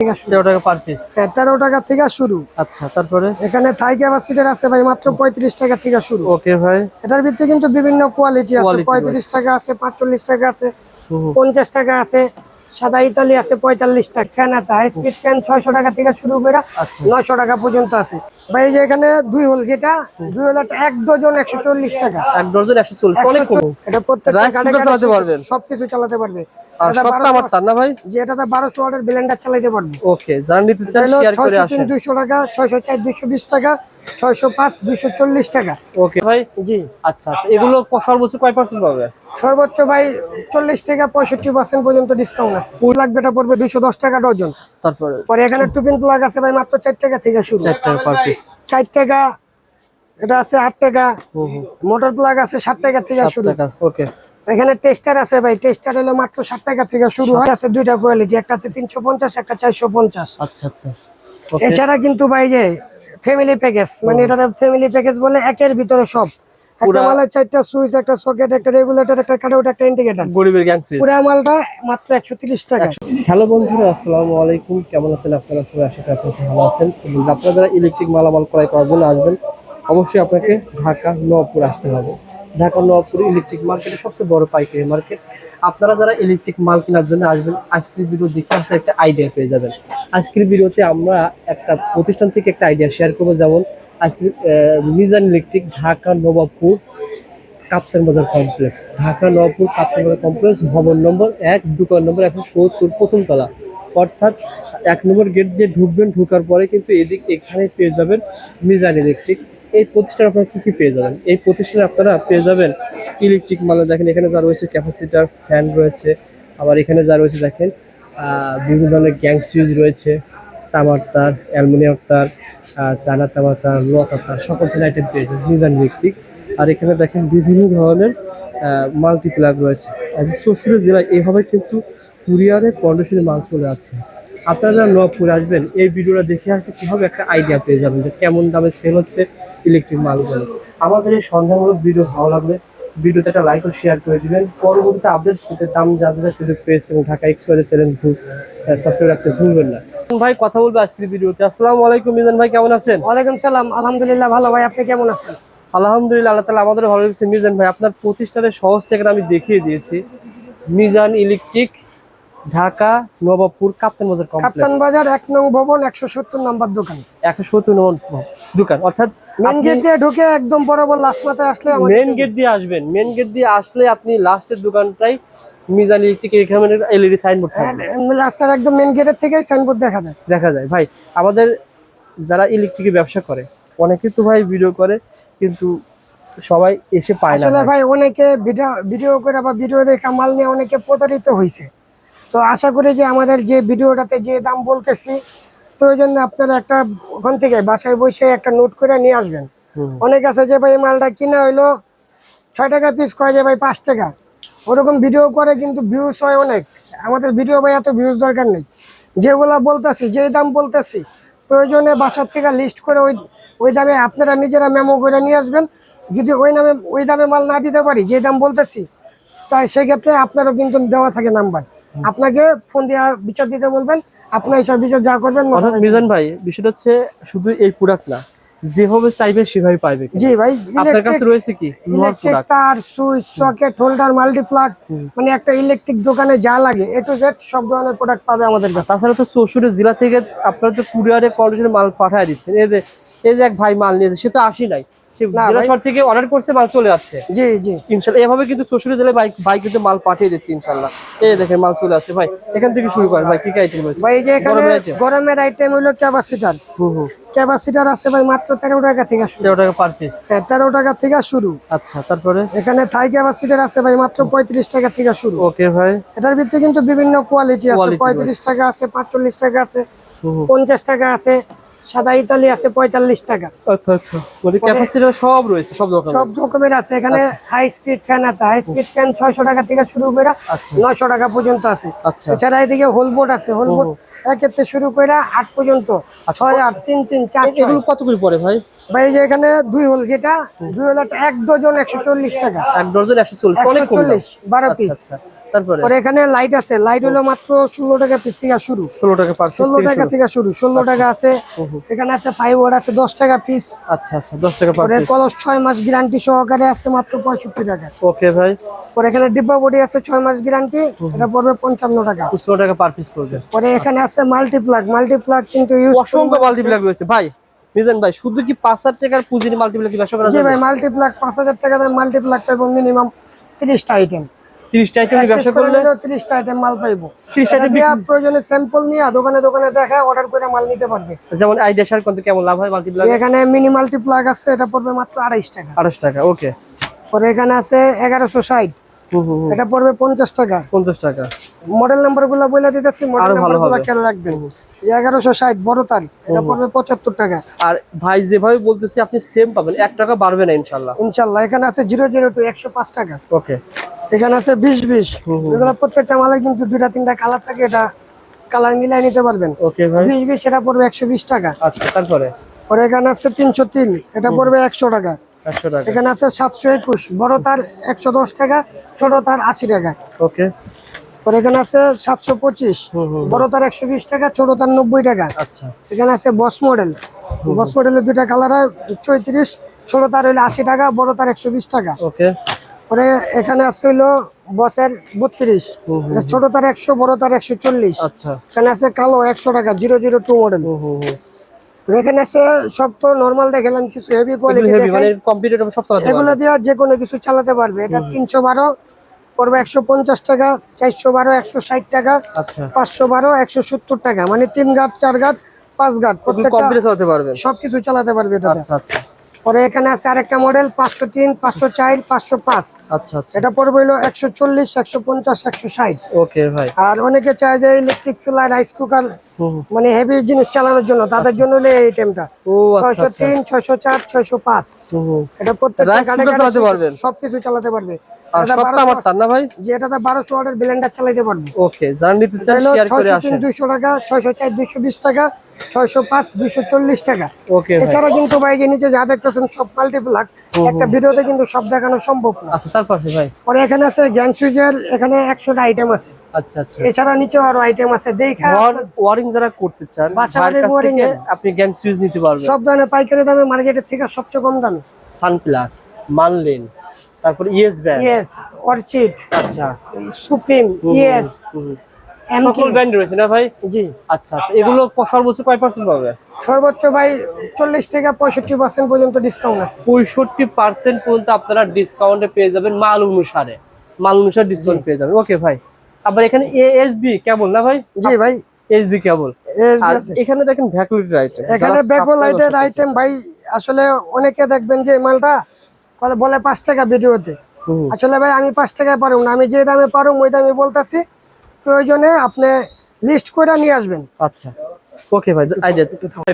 থেকে শুরু। তেরো টাকা পার পিস তেরো টাকা থেকে শুরু। আচ্ছা তারপরে? এখানে থাই ক্যাপাসিটার আছে ভাই মাত্র পঁয়ত্রিশ টাকা থেকে শুরু। ওকে ভাই। এটার ভিতরে কিন্তু বিভিন্ন কোয়ালিটি আছে। পঁয়ত্রিশ টাকা আছে পাঁচচল্লিশ টাকা আছে হুম হুম। পঞ্চাশ টাকা আছে সাদা ইতালি আছে পঁয়তাল্লিশ টাকা। ফ্যান আছে হাই স্পিড ফ্যান ছয়শো টাকা থেকে শুরু করে আচ্ছা। নয়শো টাকা পর্যন্ত আছে। ভাই যে এখানে দুই হোল যেটা দুই হোল এক ডজন একশো চল্লিশ টাকা। এক ডজন একশো চল্লিশ অনেক কম। 140 এটা প্রত্যেকটা Rice গাড়ি cooker গাড়ি চালাতে সব- পারবেন? সবকিছু চালাতে পারবে। 1200 ভাই? যে এটাতে বারোশো ওয়াটের ব্লেন্ডার চালাতে পারবে। ওকে যারা নিতে চান শেয়ার করে আসেন। টাকা ছয়শো চার দুইশো বিশ টাকা ছয়শো পাঁচ দুইশো চল্লিশ টাকা। ওকে ভাই? জি। আচ্ছা আচ্ছা এগুলো সর্বোচ্চ কয় পার্সেন্ট পাবে? সর্বোচ্চ ভাই চল্লিশ থেকে পঁয়ষট্টি পার্সেন্ট পর্যন্ত ডিসকাউন্ট আছে। পুরো লাগবে এটা পড়বে দুইশো দশ টাকা ডজন তারপরে? পরে এখানে টুপিন প্লাগ আছে ভাই মাত্র চার টাকা থেকে শুরু। চার টাকা পার পিস টাকা এটা আছে আট টাকা। মোটর প্লাগ আছে ষাট টাকা থেকে শুরু। টাকা ওকে। এখানে টেস্টার আছে ভাই টেস্টার হলো মাত্র ষাট টাকা থেকে শুরু হয়। আছে দুইটা কোয়ালিটি একটা আছে তিনশো পঞ্চাশ একটা চারশো পঞ্চাশ। আচ্ছা আচ্ছা। এছাড়া কিন্তু ভাই যে ফ্যামিলি প্যাকেজ মানে এটা ফ্যামিলি প্যাকেজ বলে একের ভিতরে সব। একটা মালের চারটা সুইচ একটা সকেট একটা রেগুলেটর একটা কাটাউট একটা ইন্ডিকেটর গরিবের গ্যাং সুইচ পুরা মালটা মাত্র একশো তিরিশ টাকা। হ্যালো বন্ধুরা আসসালামু আলাইকুম। কেমন আছেন আপনারা সবাই? আশা করি আপনারা ভালো আছেন। আপনারা যারা ইলেকট্রিক মালামাল ক্রয় করার জন্য আসবেন অবশ্যই আপনাকে ঢাকা নবপুর আসতে হবে। ঢাকা নবপুর ইলেকট্রিক মার্কেটে সবচেয়ে বড় পাইকারি মার্কেট আপনারা যারা ইলেকট্রিক মাল কেনার জন্য আসবেন, আজকের ভিডিও দেখে আসলে একটা আইডিয়া পেয়ে যাবেন। আজকের ভিডিওতে আমরা একটা প্রতিষ্ঠান থেকে একটা আইডিয়া শেয়ার করব, যেমন আজকে Mizan electric Dhaka Nawabpur Kaptan Bazar complex Dhaka Nawabpur Kaptan Bazar complex ভবন নম্বর এক, দোকান নম্বর একশো সত্তর, প্রথম তলা। অর্থাৎ এক নম্বর গেট দিয়ে ঢুকবেন, ঢুকার পরে কিন্তু এদিক এখানে পেয়ে যাবেন মিজান ইলেকট্রিক এই প্রতিষ্ঠানে আপনারা কী কী পেয়ে যাবেন? এই প্রতিষ্ঠানে আপনারা পেয়ে যাবেন ইলেকট্রিক মাল, দেখেন এখানে যা রয়েছে ক্যাপাসিটার ফ্যান রয়েছে, আবার এখানে যা রয়েছে, দেখেন বিভিন্ন ধরনের গ্যাং সুইচ রয়েছে, তামার তার, অ্যালুমিনিয়াম তার চানা তামার তার লোহা তার, সকল ধরনের আইটেম পেয়েছে মিজান ইলেকট্রিক আর এখানে দেখেন বিভিন্ন ধরনের মাল্টিপ্লাগ রয়েছে। এবং চৌষট্টি জেলায় এভাবে কিন্তু কুরিয়ারে কন্ডিশনে মাল চলে আছে আপনারা যারা নবপুরে আসবেন, এই ভিডিওটা দেখে আসলে কীভাবে একটা আইডিয়া পেয়ে যাবেন যে কেমন দামে সেল হচ্ছে ইলেকট্রিক মালগুলো আমাদের এই সন্ধানমূলক ভিডিও ভালো লাগলে ভিডিওতে একটা লাইক ও শেয়ার করে দিবেন। পরবর্তীতে আপডেট পেতে দাম জানতে চাই সুযোগ পেয়েছে এবং ঢাকা এক্সপ্রেস চ্যানেল সাবস্ক্রাইব রাখতে ভুলবেন না। ভাই কথা বলব আজকের ভিডিওতে। আসসালামু আলাইকুম মিজান ভাই কেমন আছেন? ওয়ালাইকুম সালাম আলহামদুলিল্লাহ ভালো ভাই আপনি কেমন আছেন? আলহামদুলিল্লাহ আল্লাহ তালা আমাদের ভালো লাগছে মিজান ভাই আপনার প্রতিষ্ঠানের সহজ ঠিকানা আমি দেখিয়ে দিয়েছি। মিজান ইলেকট্রিক ঢাকা নবাবপুর কাপ্তান বাজার কাপ্তান বাজার এক নং ভবন একশো সত্তর নম্বর দোকান। একশো সত্তর নম্বর দোকান। অর্থাৎ মেন গেট দিয়ে ঢুকে একদম বরাবর লাস্ট মাথায় আসলে মেন গেট দিয়ে আসবেন। মেন গেট দিয়ে আসলে আপনি লাস্টের দোকানটাই মিজান ইলেকট্রিক এখানে এলইডি সাইনবোর্ড থাকবে। হ্যাঁ, রাস্তার একদম মেন গেটের থেকে সাইনবোর্ড দেখা যায়। দেখা যায়। ভাই আমাদের যারা ইলেকট্রিকের ব্যবসা করে অনেকে তো ভাই ভিডিও করে কিন্তু সবাই এসে পায় না আসলে। ভাই। অনেকে ভিডিও ভিডিও করে বা ভিডিও দেখে মাল নিয়ে অনেকে প্রতারিত হয়েছে তো আশা করি যে আমাদের যে ভিডিওটাতে যে দাম বলতেছি প্রয়োজনে আপনারা একটা ওখান থেকে বাসায় বসে একটা নোট করে নিয়ে আসবেন। অনেক আছে যে ভাই মালটা কিনা হইল ছয় টাকা পিস কয় যে ভাই পাঁচ টাকা। ওরকম ভিডিও করে কিন্তু ভিউজ হয় অনেক। আমাদের ভিডিও ভাই এত ভিউজ দরকার নেই। যেগুলা বলতেছি যেই দাম বলতেছি প্রয়োজনে বাসার থেকে লিস্ট করে ওই ওই দামে আপনারা নিজেরা মেমো করে নিয়ে আসবেন। যদি ওই নামে ওই দামে মাল না দিতে পারি যে দাম বলতেছি তাই সেক্ষেত্রে আপনারও কিন্তু দেওয়া থাকে নাম্বার আপনাকে ফোন দিয়ে বিচার দিতে বলবেন আপনার এইসব বিচার যা করবেন মিজান ভাই বিষয়টা হচ্ছে শুধু এই প্রোডাক্ট না যেভাবে চাইবে সেভাবে পাইবে জি ভাই আপনার কাছে রয়েছে কি? ইলেকট্রিক তার সুইচ সকেট হোল্ডার মাল্টিপ্লাগ মানে একটা ইলেকট্রিক দোকানে যা লাগে এ টু জেড সব ধরনের প্রোডাক্ট পাবে আমাদের কাছে। তাছাড়া তো চৌষট্টি জেলা থেকে আপনারা তো কুরিয়ারে কন্ডিশনে মাল পাঠিয়ে দিচ্ছেন। এই যে এই যে এক ভাই মাল নিয়েছে সে তো আসি নাই। জেলা শহর থেকে অর্ডার করছে মাল চলে যাচ্ছে। জি জি। ইনশাল্লাহ। এভাবে কিন্তু চৌষট্টি জেলায় বাইক বাইক কিন্তু মাল পাঠিয়ে দিচ্ছে ইনশাল্লাহ। এই দেখেন মাল চলে যাচ্ছে। ভাই এখান থেকে শুরু করেন। ভাই কি কি আইটেম রয়েছে? ভাই এই যে এখানে গরমের আইটেম হলো ক্যাপাসিটার হুম হুম। ক্যাপাসিটার আছে ভাই মাত্র তেরো টাকা থেকে শুরু। তেরো টাকা পার পিস হ্যাঁ, টাকা থেকে শুরু। আচ্ছা তারপরে? এখানে থাই ক্যাপাসিটার আছে ভাই মাত্র পঁয়ত্রিশ টাকা থেকে শুরু। ওকে ভাই। এটার ভিতরে কিন্তু বিভিন্ন কোয়ালিটি আছে। Quality পঁয়ত্রিশ টাকা আছে পাঁচচল্লিশ টাকা আছে হুম হুম। পঞ্চাশ টাকা আছে। সাদা ইতালি আছে পঁয়তাল্লিশ টাকা। আচ্ছা আচ্ছা। মানে ক্যাপাসিটার সব রয়েছে সব সব রকমের আছে। এখানে হাই স্পিড ফ্যান আছে। হাই স্পিড ফ্যান ছয়শো টাকা থেকে শুরু করে আচ্ছা। নয়শো টাকা পর্যন্ত আছে। আচ্ছা। এছাড়া এদিকে হোলবোর্ড আছে। হোলবোর্ড একের থেকে শুরু করে আট পর্যন্ত। ছয় আট তিন তিন চার এগুলো কত করে পড়ে ভাই? ভাই যে এখানে দুই হোল যেটা দুই হোল এক ডজন একশো চল্লিশ টাকা। এক ডজন একশো চল্লিশ বারো পিস আচ্ছা। তারপরে? পরে এখানে লাইট আছে। লাইট হলো মাত্র ষোলো টাকা পিস থেকে শুরু। ষোলো টাকা ষোলো টাকা থেকে শুরু। ষোলো টাকা আছে। এখানে আছে ফাইভ আছে দশ টাকা পিস আচ্ছা আচ্ছা দশ টাকা কলস ছয় মাস গ্যারান্টি সহকারে আছে মাত্র পঁয়ষট্টি টাকা। ওকে ভাই। পরে এখানে ডিব্বা বডি আছে ছয় মাস গ্যারান্টি এটা পড়বে পঞ্চান্ন টাকা। পঁচপন্ন টাকা পার পিস পড়বে। পরে এখানে আছে মাল্টিপ্লাগ মাল্টিপ্লাগ কিন্তু অসংখ্য মাল্টিপ্লাগ রয়েছে। ভাই মিজান ভাই শুধু কি পাঁচ হাজার টাকার পুঁজির মাল্টিপ্লাগ কি ব্যবসা করা জি ভাই মাল্টিপ্লাগ পাঁচ হাজার টাকা মাল্টিপ্লাগ মিনিমাম তিরিশটা আইটেম তিরিশটা আইটেম ব্যবসা করলে তিরিশটা আইটেম মাল পাইবো। 30 item এটা প্রয়োজনে স্যাম্পল নিয়ে দোকানে দোকানে দেখা অর্ডার করে মাল নিতে পারবে। যেমন আইডিয়া শেয়ার করতে কেমন লাভ হয় মাল্টিপ্লাগ এখানে মিনি মাল্টিপ্লাগ আছে এটা পড়বে মাত্র আড়াইশ টাকা। আঠাশ টাকা ওকে পরে এখানে আছে এগারোশো ষাট। হুম হুম হুম। এটা পড়বে পঞ্চাশ টাকা। পঞ্চাশ টাকা। মডেল নাম্বারগুলো বলে দিতেছি মডেল নাম্বারগুলো খেয়াল রাখবেন। এগারোশো ষাট বড় তার এটা পড়বে পঁচাত্তর টাকা। আর ভাই যেভাবে বলতেছি আপনি সেম পাবেন। এক টাকা বাড়বে না ইনশাল্লাহ। ইনশাল্লাহ। এখানে আছে জিরো জিরো টু একশো পাঁচ টাকা। ওকে। এখানে আছে বিশ বিশ। এগুলো প্রত্যেকটা মালে কিন্তু দুইটা তিনটা কালার থাকে এটা কালার মিলাই নিতে পারবেন। ওকে বিশ বিশ এটা পড়বে একশো বিশ টাকা। আচ্ছা তারপরে? পরে এখানে আছে তিনশো তিন এটা পড়বে একশো টাকা। একশো টাকা। এখানে আছে সাতশো একুশ বড় তার একশো দশ টাকা ছোট তার আশি টাকা। ওকে। পরে এখানে আছে সাতশো পঁচিশ বড় তার একশো বিশ টাকা ছোট তার নব্বই টাকা। আচ্ছা। এখানে আছে বস মডেল। বস মডেলের দুইটা কালার হয় চৌত্রিশ ছোট তার হইল আশি টাকা বড় তার একশো বিশ টাকা। ওকে। পরে এখানে আছে হইল বসের বত্রিশ ছোট তার একশো বড় তার একশো চল্লিশ। আচ্ছা। এখানে আছে কালো একশো টাকা জিরো জিরো টু মডেল। এখানে আছে সব তো নর্মাল দেখালাম কিছু হেভি কোয়ালিটি মানে কম্পিউটার সব এগুলো দিয়ে যে কোনো কিছু চালাতে পারবে। এটা তিনশো বারো পড়বে একশো পঞ্চাশ টাকা চারশো বারো একশো ষাট টাকা আচ্ছা। পাঁচশো বারো একশো সত্তর টাকা। মানে তিন গাট চার গাট পাঁচ গাট চালাতে সবকিছু চালাতে পারবে এটা আচ্ছা আচ্ছা। পরে এখানে আছে আরেকটা মডেল পাঁচশো তিন পাঁচশো চার পাঁচশো পাঁচ। আচ্ছা এটা পড়বে হলো একশো চল্লিশ একশো পঞ্চাশ একশো ষাট। ওকে ভাই। আর অনেকে চায় যে ইলেকট্রিক চুলা রাইস কুকার। মানে হেভি জিনিস চালানোর জন্য। তাদের জন্য হলো এই আইটেমটা ছয়শো তিন ছয়শো চার ছয়শো পাঁচ। এটা প্রত্যেকটা? সবকিছু চালাতে পারবে। আর এটা সবটা 1200 আমার তার না ভাই? যে এটাতে বারোশো ওয়াটের ব্লেন্ডার চালাতে পারবে। ওকে যারা নিতে চান শেয়ার করে আসেন। দুইশো টাকা টাকা ওকে এছাড়া কিন্তু ভাই যে নিচে যা দেখতেছেন সব মাল্টিপ্লাক একটা ভিডিওতে কিন্তু সব দেখানো সম্ভব না। আচ্ছা তারপর ভাই? পরে এখানে আছে এখানে একশোটা আইটেম আছে। আচ্ছা আচ্ছা। এছাড়া আরও আইটেম আছে। দেখা ওয়ারিং যারা করতে চান কাছ থেকে আপনি নিতে পারবেন। সব পাইকারি দামে মার্কেটের থেকে সবচেয়ে কম দামে। সানপ্লাস মানলেন তারপর ইয়েস ব্যান্ড। ইয়েস অর্চিড আচ্ছা। সুপ্রিম ইয়েস সকল ব্র্যান্ড রয়েছে না ভাই? জি। আচ্ছা আচ্ছা। এগুলো সর্বোচ্চ কয় পার্সেন্ট পাবে? সর্বোচ্চ ভাই চল্লিশ থেকে পঁয়ষট্টি পার্সেন্ট পর্যন্ত ডিসকাউন্ট আছে। পঁয়ষট্টি পার্সেন্ট পর্যন্ত আপনারা ডিসকাউন্টে পেয়ে যাবেন মাল অনুসারে মাল অনুসারে ডিসকাউন্ট পেয়ে যাবেন। ওকে ভাই। আবার এখানে এএসবি কেবল না ভাই? জি ভাই। SB cable. এখানে দেখেন ভ্যাকুলিটির আইটেম। এখানে লাইটের আইটেম ভাই আসলে অনেকে দেখবেন যে মালটা বলে পাঁচ টাকা ভিডিওতে। আসলে ভাই আমি পাঁচ টাকায় পারুম না। আমি যে দামে পারুম ওই দামে বলতেছি প্রয়োজনে আপনি লিস্ট করে নিয়ে আসবেন। আচ্ছা। ওকে ভাই আইডিয়া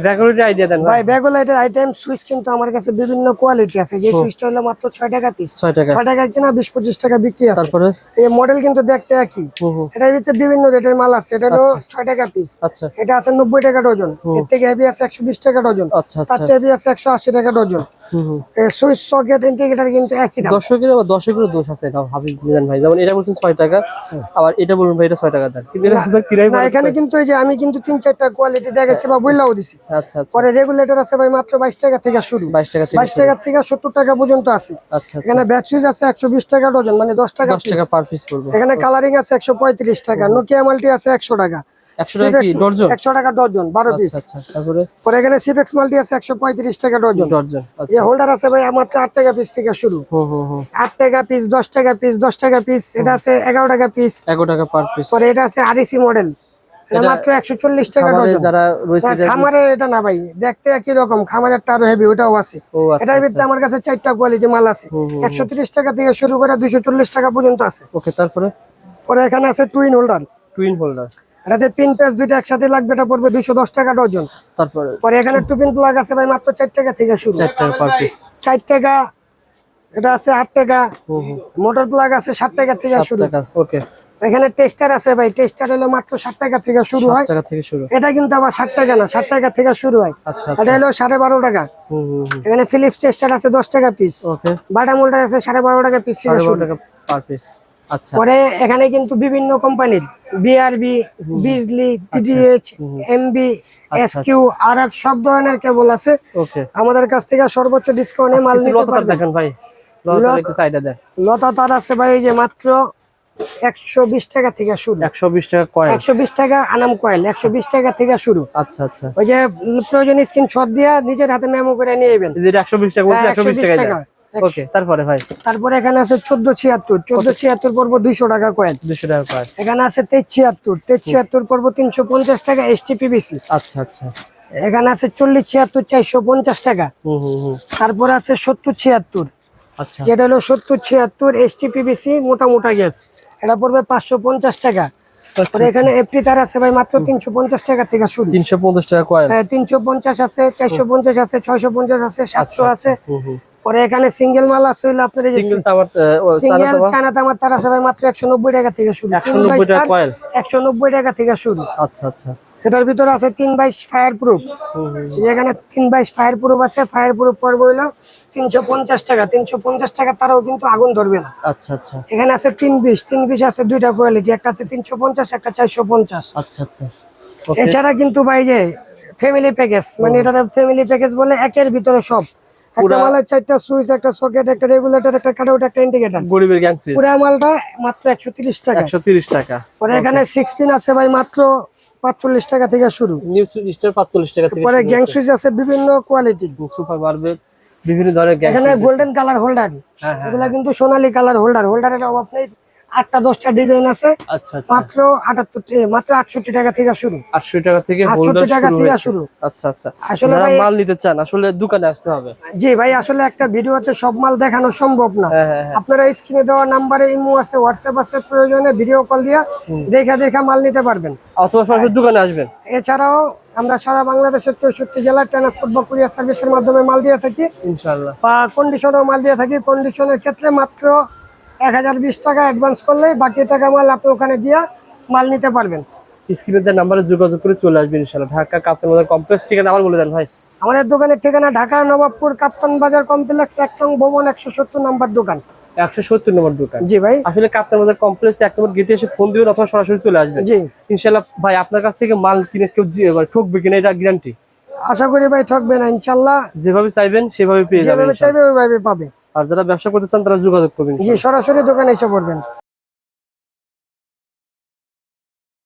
ভ্যাকুলিটির আইডিয়া দেন ভাই ভাই। ব্যাগো লাইটের আইটেম সুইচ কিন্তু আমার কাছে বিভিন্ন কোয়ালিটি আছে। যে সুইচটা হলো মাত্র ছয় টাকা পিস ছয় টাকা। ছয় টাকা কিনা বিশ পঁচিশ টাকা বিক্রি আছে। তারপরে? এই মডেল কিন্তু দেখতে একই। এটার ভিতরে বিভিন্ন রেটের মাল আছে। এটা হলো ছয় টাকা পিস আচ্ছা। এটা আছে নব্বই টাকা ডজন। এর থেকে হেভি আছে একশো বিশ টাকা ডজন। আচ্ছা তার আচ্ছা চেয়ে হেভি আছে একশো আশি টাকা ডজন। সুইচ সকেট ইন্ডিকেটার কিন্তু একই দাম। দর্শকের আবার দর্শকেরও দোষ আছে এটা হাবিব মিজান ভাই। যেমন এটা বলছেন ছয় টাকা আবার এটা বলুন ভাই এটা ছয় টাকা দেন। কিন্তু এখানে কিন্তু এই যে আমি কিন্তু তিন চারটা কোয়ালিটি দেখেছি বা বইলাও দিছি। আচ্ছা আচ্ছা। পরে রেগুলেটর আছে ভাই মাত্র বাইশ টাকা থেকে শুরু। বাইশ টাকা থেকে বাইশ টাকা থেকে সত্তর টাকা পর্যন্ত আছে। আচ্ছা এখানে ব্যাক সুইচ আছে একশো বিশ টাকা ডজন মানে দশ টাকা টাকা পার পিস এখানে কালারিং আছে একশো পঁয়ত্রিশ টাকা নোকিয়া মাল্টি আছে একশো টাকা। একশো টাকা ডজন বারো পিস তারপরে? পরে এখানে সিপেক্স মাল্টি আছে একশো পঁয়ত্রিশ টাকা ডজন আচ্ছা। হোল্ডার আছে ভাই আমার আট টাকা পিস থেকে শুরু। আট টাকা পিস দশ টাকা পিস দশ টাকা পিস এটা আছে এগারো টাকা পিস এগারো টাকা পার পিস পরে এটা আছে আরএসি মডেল এটা মাত্র একশো চল্লিশ টাকা খাবারে ডজন। যারা রয়েছে খামারে এটা না ভাই দেখতে একই রকম খামারেরটা আরও হেভি ওটাও আছে। আচ্ছা এটার ভিতরে আমার কাছে চারটা কোয়ালিটি মাল আছে। একশো তিরিশ টাকা থেকে শুরু করে দুইশো চল্লিশ টাকা পর্যন্ত আছে। ওকে তারপরে? পরে এখানে আছে টুইন হোল্ডার টুইন হোল্ডার এটাতে পিন দুইটা একসাথে লাগবে এটা পড়বে দুইশো দশ টাকা ডজন। তারপরে? পরে এখানে টুপিন প্লাগ আছে ভাই মাত্র চার টাকা থেকে শুরু। চার টাকা পার পিস চার টাকা এটা আছে আট টাকা। মোটর প্লাগ আছে ষাট টাকা থেকে শুরু। টাকা ওকে। এখানে টেস্টার আছে ভাই টেস্টার হলো মাত্র ষাট টাকা থেকে শুরু হয়। সাত টাকা থেকে শুরু। এটা কিন্তু আবার ষাট টাকা না ষাট টাকা থেকে শুরু হয়। আচ্ছা এটা আচ্ছা। হলো সাড়ে বারো টাকা। হুম হুম হুম। এখানে ফিলিপস টেস্টার আছে দশ টাকা পিস ওকে বাটা আছে সাড়ে বারো টাকা পিস থেকে শুরু। টাকা পার পিস আচ্ছা। পরে এখানে কিন্তু বিভিন্ন কোম্পানির BRB Bijli PDH MB SQ আর আর সব ধরনের কেবল আছে। ওকে আমাদের কাছ থেকে সর্বোচ্চ ডিসকাউন্টে মাল নিতে পারবেন। ভাই। লতা তার আছে ভাই এই যে মাত্র একশো বিশ টাকা থেকে শুরু। একশো বিশ টাকা টাকা আনাম কয়েল টাকা থেকে শুরু। আচ্ছা আচ্ছা। ওই যে প্রয়োজন স্ক্রিন দিয়া নিজের হাতে মেমো করে নিয়ে নেবেন যে টাকা বলছি হ্যাঁ, একশো বিশ 120 টাকা। টাকা। ওকে তারপরে ভাই? তারপরে এখানে আছে পর্ব টাকা কয়েল টাকা এখানে আছে তেইশ ছিয়াত্তর। পর্ব টাকা আচ্ছা আচ্ছা। এখানে আছে চল্লিশ ছিয়াত্তর চারশো পঞ্চাশ টাকা। হুম হুম তারপর আছে সত্তর ছিয়াত্তর। আচ্ছা। যেটা হলো সত্তর ছিয়াত্তর এস টিপিবিসি মোটা মোটা গ্যাস এটা পড়বে পাঁচশো পঞ্চাশ টাকা। তারপরে এখানে এফটি তার আছে ভাই মাত্র তিনশো পঞ্চাশ টাকা থেকে শুরু। তিনশো পঞ্চাশ টাকা হ্যাঁ তিনশো পঞ্চাশ আছে চারশো পঞ্চাশ আছে ছয়শো পঞ্চাশ আছে সাতশো আছে। পরে এখানে সিঙ্গেল মাল আছে হইল আপনার সিঙ্গেল চানা তামার তার আছে ভাই মাত্র একশো নব্বই টাকা থেকে শুরু। 190 টাকা? একশো নব্বই টাকা থেকে শুরু। আচ্ছা আচ্ছা। এটার ভিতরে আছে তিন বাইশ ফায়ার প্রুফ এখানে তিন বাইশ ফায়ার প্রুফ আছে। ফায়ার প্রুফ পর্ব হইল তিনশো পঞ্চাশ টাকা। তিনশো পঞ্চাশ টাকা তারাও কিন্তু আগুন ধরবে না। আচ্ছা আচ্ছা। এখানে আছে তিন বিশ। তিন বিশ আছে দুইটা কোয়ালিটি একটা আছে তিনশো পঞ্চাশ একটা চারশো পঞ্চাশ। আচ্ছা আচ্ছা। এছাড়া কিন্তু ভাই যে ফ্যামিলি প্যাকেজ মানে এটা ফ্যামিলি প্যাকেজ বলে একের ভিতরে সব। একটা মালের চারটা সুইচ একটা সকেট একটা রেগুলেটর একটা কাটাউট একটা ইন্ডিকেটর গরিবের গ্যাং সুইচ পুরা মালটা মাত্র একশো তিরিশ টাকা। একশো তিরিশ টাকা। পরে এখানে সিক্স পিন আছে ভাই মাত্র পাঁচচল্লিশ টাকা থেকে শুরু। নিউ স্টার পাঁচচল্লিশ টাকা থেকে পরে গ্যাং সুইচ আছে বিভিন্ন কোয়ালিটির সুপার মার্বেল বিভিন্ন ধরনের গ্যাং এখানে গোল্ডেন কালার হোল্ডার হ্যাঁ, এগুলা কিন্তু সোনালী কালার হোল্ডার হোল্ডারের অভাব নেই। আটটা দশটা ডিজাইন আছে। আচ্ছা আচ্ছা। মাত্র আটাত্তর মাত্র আটষট্টি টাকা থেকে শুরু। আটশো টাকা থেকে 68 হোল্ডার টাকা শুরু থেকে শুরু। আচ্ছা আচ্ছা। আসলে মাল নিতে চান আসলে দোকানে আসতে হবে। জি ভাই আসলে একটা ভিডিওতে সব মাল দেখানো সম্ভব না। হ্যাঁ হ্যাঁ হ্যাঁ। আপনারা স্ক্রিনে দেওয়া নাম্বারে ইমো আছে হোয়াটসঅ্যাপ আছে প্রয়োজনে ভিডিও কল দিয়া দেখা দেখা মাল নিতে পারবেন। অথবা সরাসরি দোকানে আসবেন। এছাড়াও আমরা সারা বাংলাদেশের চৌষট্টি জেলার ট্রান্সপোর্ট বা কুরিয়ার সার্ভিসের মাধ্যমে মাল দিয়ে থাকি। ইনশাল্লাহ বা কন্ডিশনও মাল দিয়ে থাকি। কন্ডিশনের ক্ষেত্রে মাত্র এক হাজার বিশ টাকা অ্যাডভান্স করলে বাকি টাকা মাল আপনি ওখানে দিয়া মাল নিতে পারবেন। স্ক্রিনে দেওয়া নাম্বারে যোগাযোগ করে চলে আসবেন ইনশাল্লাহ ঢাকা কাপ্তান বাজার কমপ্লেক্স ঠিকানা আবার বলে দেন ভাই। আমাদের দোকানের ঠিকানা ঢাকা নবাবপুর কাপ্তান বাজার কমপ্লেক্স এক নং ভবন একশো সত্তর নাম্বার দোকান। একশো সত্তর নম্বর দোকান। জি ভাই। আসলে কাপ্তান বাজার কমপ্লেক্স এক নম্বর গেটে এসে ফোন দিবেন অথবা সরাসরি চলে আসবেন। জি। ইনশাল্লাহ ভাই আপনার কাছ থেকে মাল কিনে কেউ ঠকবে কিনা এটা গ্যারান্টি আশা করি ভাই ঠকবে না ইনশাল্লাহ যেভাবে চাইবেন সেভাবে পেয়ে যাবেন যেভাবে চাইবে ওইভাবে পাবে। আর যারা ব্যবসা করতে চান তারা যোগাযোগ করবেন সরাসরি দোকানে এসে পড়বেন।